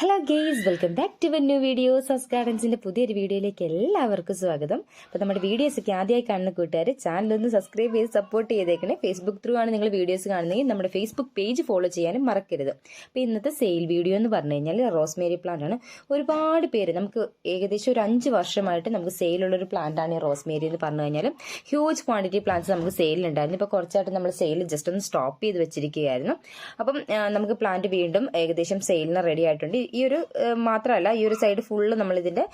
Hello guys welcome back to new video സസ് ഗാർഡൻസിന്റെ പുതിയൊരു വീഡിയോയിലേക്ക് എല്ലാവർക്കും സ്വാഗതം. അപ്പോൾ നമ്മുടെ വീഡിയോസ് ഒക്കെ ആദ്യമായി കാണുന്ന കൂട്ടുകാർ ചാനലൊന്ന് സബ്സ്ക്രൈബ് ചെയ്ത് സപ്പോർട്ട് ചെയ്തേക്കണേ. ഫേസ്ബുക്ക് ത്രൂ ആണ് നിങ്ങൾ വീഡിയോസ് കാണുന്നതെങ്കിൽ നമ്മുടെ ഫേസ്ബുക്ക് പേജ് ഫോളോ ചെയ്യാനും മറക്കരുത്. അപ്പോൾ ഇന്നത്തെ സെയിൽ വീഡിയോ എന്ന് പറഞ്ഞു കഴിഞ്ഞാൽ റോസ്മേരി പ്ലാന്റ് ആണ്. ഒരുപാട് പേര് നമുക്ക് ഏകദേശം ഒരു അഞ്ച് വർഷമായിട്ട് നമുക്ക് സെയിലുള്ള ഒരു പ്ലാന്റ് ആണ് ഈ റോസ്മേരി എന്ന് പറഞ്ഞു കഴിഞ്ഞാൽ ഹ്യൂജ് ക്വാണ്ടിറ്റി പ്ലാന്റ്സ് നമുക്ക് സെയിലുണ്ടായിരുന്നു ഇപ്പോൾ കുറച്ചായിട്ട് നമ്മൾ സെയിൽ ജസ്റ്റ് ഒന്ന് സ്റ്റോപ്പ് ചെയ്ത് വെച്ചിരിക്കുകയായിരുന്നു. അപ്പം നമുക്ക് പ്ലാന്റ് വീണ്ടും ഏകദേശം സെയിലിന് റെഡി ആയിട്ടുണ്ട്. ഈ ഒരു മാത്രമല്ല ഈ ഒരു സൈഡ് ഫുള്ള് നമ്മളിതിന്റെ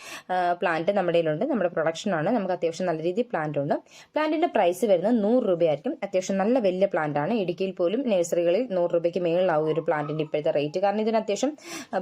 പ്ലാന്റ് നമ്മുടെ കയ്യിലുണ്ട്. നമ്മുടെ പ്രൊഡക്ഷനാണ് നമുക്ക് അത്യാവശ്യം നല്ല രീതിയിൽ പ്ലാന്റ് ഉണ്ട്. പ്ലാന്റിന്റെ പ്രൈസ് വരുന്നത് നൂറ് രൂപയായിരിക്കും. അത്യാവശ്യം നല്ല വലിയ പ്ലാന്റ് ആണ്. ഇടുക്കിയിൽ പോലും നഴ്സറികളിൽ നൂറ് രൂപയ്ക്ക് മേളിലാവും ഒരു പ്ലാന്റിന്റെ ഇപ്പോഴത്തെ റേറ്റ് കാരണം ഇതിന് അത്യാവശ്യം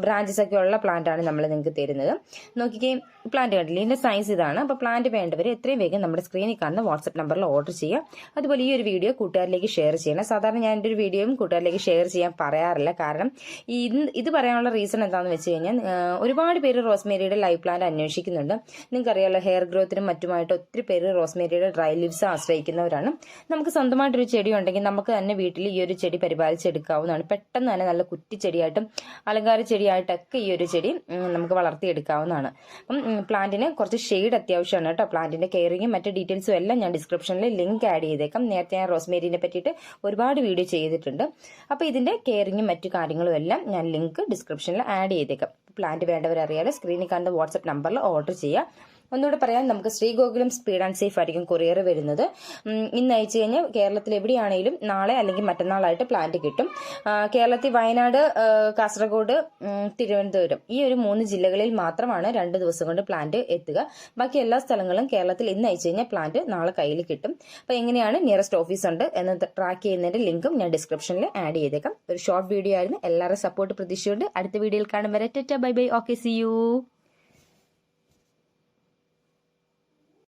ബ്രാഞ്ചസ് ഒക്കെ ഉള്ള പ്ലാന്റാണ് നമ്മൾ നിങ്ങൾക്ക് തരുന്നത്. നോക്കിക്കേ പ്ലാന്റ് കണ്ടില്ല? ഇതിന്റെ സൈസ് ഇതാണ്. അപ്പോൾ പ്ലാന്റ് വേണ്ടവർ എത്രയും വേഗം നമ്മുടെ സ്ക്രീനിൽ കാണുന്ന വാട്സ്ആപ്പ് നമ്പറിൽ ഓർഡർ ചെയ്യാം അതുപോലെ ഈ ഒരു വീഡിയോ കൂട്ടുകാരിലേക്ക് ഷെയർ ചെയ്യണം. സാധാരണ ഞാൻ എന്റെ ഒരു വീഡിയോയും കൂട്ടുകാരിലേക്ക് ഷെയർ ചെയ്യാൻ പറയാറില്ല. കാരണം ഈ ഇത് പറയാനുള്ള റീസൺ എന്താണെന്ന് വെച്ച് കഴിഞ്ഞാൽ ഒരുപാട് പേര് റോസ്മേരിയുടെ ലൈവ് പ്ലാന്റ് അന്വേഷിക്കുന്നുണ്ട്. നിങ്ങൾക്കറിയാലോ ഹെയർ ഗ്രോത്തിനും മറ്റുമായിട്ട് ഒത്തിരി പേര് റോസ്മേരിയുടെ ഡ്രൈ ലീവ്സ് ആശ്രയിക്കുന്നവരാണ്. നമുക്ക് സ്വന്തമായിട്ടൊരു ചെടി ഉണ്ടെങ്കിൽ നമുക്ക് തന്നെ വീട്ടിൽ ഈ ഒരു ചെടി പരിപാലിച്ചെടുക്കാവുന്നതാണ്. പെട്ടെന്ന് തന്നെ നല്ല കുറ്റിച്ചെടിയായിട്ടും അലങ്കാര ചെടിയായിട്ടൊക്കെ ഈ ഒരു ചെടി നമുക്ക് വളർത്തിയെടുക്കാവുന്നതാണ്. അപ്പം പ്ലാന്റിന് കുറച്ച് ഷെയ്ഡ് അത്യാവശ്യമാണ് കേട്ടോ. പ്ലാന്റിന്റെ കെയറിങ്ങും മറ്റ് ഡീറ്റെയിൽസും എല്ലാം ഞാൻ ഡിസ്ക്രിപ്ഷനിൽ ലിങ്ക് ആഡ് ചെയ്തേക്കാം. നേരത്തെ ഞാൻ റോസ്മേരിനെ പറ്റിയിട്ട് ഒരുപാട് വീഡിയോ ചെയ്തിട്ടുണ്ട്. അപ്പോൾ ഇതിന്റെ കെയറിങ്ങും മറ്റു കാര്യങ്ങളും എല്ലാം ഞാൻ ലിങ്ക് ഡിസ്ക്രിപ്ഷനിൽ ആഡ് ചെയ്തേക്കാം. പ്ലാന്റ് വേണ്ടവരറിയാതെ സ്ക്രീനിൽ കാണുന്ന വാട്സപ്പ് നമ്പറിൽ ഓർഡർ ചെയ്യാം. ഒന്നുകൂടെ പറയാം നമുക്ക് ശ്രീഗോകുലം സ്പീഡ് ആൻഡ് സേഫ് ആയിരിക്കും കൊറിയർ വരുന്നത്. ഇന്ന് അയച്ചു കഴിഞ്ഞാൽ കേരളത്തിൽ എവിടെയാണെങ്കിലും നാളെ അല്ലെങ്കിൽ മറ്റന്നാളായിട്ട് പ്ലാന്റ് കിട്ടും. കേരളത്തിൽ വയനാട് കാസർഗോഡ് തിരുവനന്തപുരം ഈ ഒരു മൂന്ന് ജില്ലകളിൽ മാത്രമാണ് രണ്ട് ദിവസം കൊണ്ട് പ്ലാന്റ് എത്തുക. ബാക്കി എല്ലാ സ്ഥലങ്ങളും കേരളത്തിൽ ഇന്ന് അയച്ചു കഴിഞ്ഞാൽ പ്ലാന്റ് നാളെ കയ്യിൽ കിട്ടും. അപ്പോൾ എങ്ങനെയാണ് നിയറസ്റ്റ് ഓഫീസ് ഉണ്ട് എന്ന് ട്രാക്ക് ചെയ്യുന്നതിന്റെ ലിങ്കും ഞാൻ ഡിസ്ക്രിപ്ഷനിൽ ആഡ് ചെയ്തേക്കാം. ഒരു ഷോർട്ട് വീഡിയോ ആയിരുന്നു. എല്ലാവരും സപ്പോർട്ട് പ്രതീക്ഷയുണ്ട്. അടുത്ത വീഡിയോയിൽ കാണും വരെ. Bye bye. Okay see you